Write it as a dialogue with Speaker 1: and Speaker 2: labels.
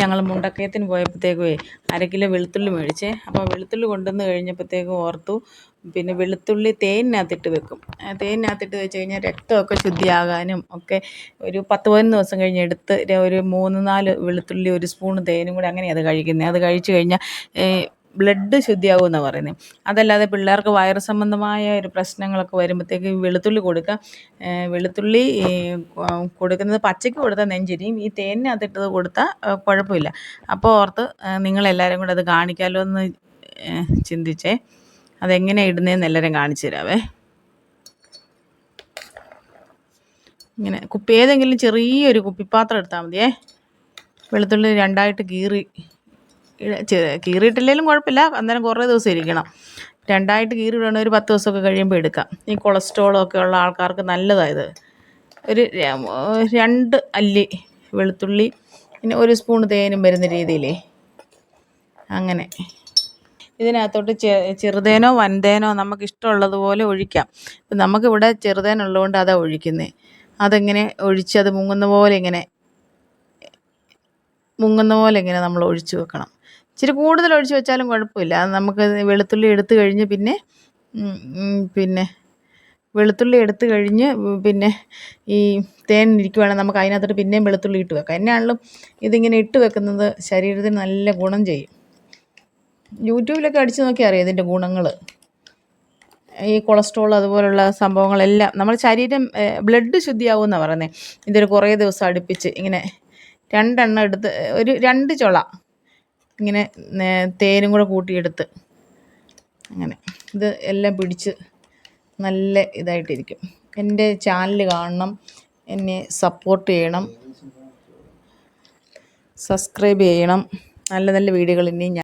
Speaker 1: ഞങ്ങൾ മുണ്ടക്കയത്തിന് പോയപ്പോഴത്തേക്കുവേ അര കിലോ വെളുത്തുള്ളി മേടിച്ചേ. അപ്പോൾ വെളുത്തുള്ളി കൊണ്ടുവന്ന് കഴിഞ്ഞപ്പോഴത്തേക്കും ഓർത്തു പിന്നെ വെളുത്തുള്ളി തേനിനകത്തിട്ട് വെക്കും. തേനിനകത്തിട്ട് വെച്ച് കഴിഞ്ഞാൽ രക്തമൊക്കെ ശുദ്ധിയാകാനും ഒക്കെ ഒരു പത്ത് പതിനൊന്ന് ദിവസം കഴിഞ്ഞ് എടുത്ത് ഒരു മൂന്ന് നാല് വെളുത്തുള്ളി ഒരു സ്പൂൺ തേനും കൂടെ അങ്ങനെയാണ് അത് കഴിക്കുന്നത് അത് കഴിച്ച് കഴിഞ്ഞാൽ ബ്ലഡ് ശുദ്ധിയാകും എന്നാണ് പറയുന്നത് അതല്ലാതെ പിള്ളേർക്ക് വയറ് സംബന്ധമായ ഒരു പ്രശ്നങ്ങളൊക്കെ വരുമ്പോഴത്തേക്ക് വെളുത്തുള്ളി കൊടുക്കുക. വെളുത്തുള്ളി കൊടുക്കുന്നത് പച്ചയ്ക്ക് കൊടുത്താൽ നെഞ്ചിരിയും. ഈ തേനിനകത്തിട്ടത് കൊടുത്താൽ കുഴപ്പമില്ല. അപ്പോൾ ഓർത്ത് നിങ്ങളെല്ലാവരും കൂടെ അത് കാണിക്കാമല്ലോ എന്ന് ചിന്തിച്ചേ. അതെങ്ങനെ ഇടുന്നതെന്ന് എല്ലാവരും കാണിച്ചു തരാവേ. ഇങ്ങനെ കുപ്പി ഏതെങ്കിലും ചെറിയൊരു കുപ്പിപ്പാത്രം എടുത്താൽ മതിയേ. വെളുത്തുള്ളി രണ്ടായിട്ട് കീറി. കീറിയിട്ടില്ലെങ്കിലും കുഴപ്പമില്ല. അന്നേരം കുറേ ദിവസം ഇരിക്കണം. രണ്ടായിട്ട് കീറി ഇടണം ഒരു പത്ത് ദിവസമൊക്കെ കഴിയുമ്പോൾ എടുക്കാം. ഈ കൊളസ്ട്രോളും ഒക്കെ ഉള്ള ആൾക്കാർക്ക് നല്ലതായത്. ഒരു രണ്ട് അല്ലി വെളുത്തുള്ളി പിന്നെ ഒരു സ്പൂൺ തേനും വരുന്ന രീതിയിലേ. അങ്ങനെ. ഇതിനകത്തോട്ട് ചെറുതേനോ വൻതേനോ നമുക്ക് ഇഷ്ടമുള്ളതുപോലെ ഒഴിക്കാം. നമുക്കിവിടെ ചെറുതേനുള്ളതുകൊണ്ട് അതാണ് ഒഴിക്കുന്നത് അതെങ്ങനെ ഒഴിച്ച് അത് മുങ്ങുന്ന പോലെ ഇങ്ങനെ മുങ്ങുന്ന പോലെ ഇങ്ങനെ നമ്മൾ ഒഴിച്ചു വെക്കണം. ഇച്ചിരി കൂടുതൽ ഒഴിച്ചു വെച്ചാലും കുഴപ്പമില്ല. അത് നമുക്ക് വെളുത്തുള്ളി എടുത്തു കഴിഞ്ഞ് പിന്നെ പിന്നെ വെളുത്തുള്ളി എടുത്തു കഴിഞ്ഞ് പിന്നെ ഈ തേൻ ഇരിക്കുവാണെങ്കിൽ നമുക്ക് അതിനകത്തോട്ട് പിന്നെയും വെളുത്തുള്ളി ഇട്ട് വെക്കാം. എന്നാണെങ്കിലും ഇതിങ്ങനെ ഇട്ട് വെക്കുന്നത്? ശരീരത്തിന് നല്ല ഗുണം ചെയ്യും. യൂട്യൂബിലൊക്കെ അടിച്ചു നോക്കിയാൽ അറിയാം ഇതിന്റെ ഗുണങ്ങൾ ഈ കൊളസ്ട്രോൾ അതുപോലുള്ള സംഭവങ്ങളെല്ലാം. നമ്മൾ ശരീരം ബ്ലഡ് ശുദ്ധിയാവും എന്നാണ് പറയുന്നത് ഇതൊരു കുറേ ദിവസം അടുപ്പിച്ച് ഇങ്ങനെ രണ്ടെണ്ണം എടുത്ത് ഒരു രണ്ട് ചുള ഇങ്ങനെ തേനും കൂടെ കൂട്ടിയെടുത്ത് അങ്ങനെ. ഇത് എല്ലാം പിടിച്ച് നല്ല ഇതായിട്ടിരിക്കും. എന്റെ ചാനൽ കാണണം എന്നെ സപ്പോർട്ട് ചെയ്യണം സബ്സ്ക്രൈബ് ചെയ്യണം. നല്ല നല്ല വീഡിയോകൾ ഇനിയും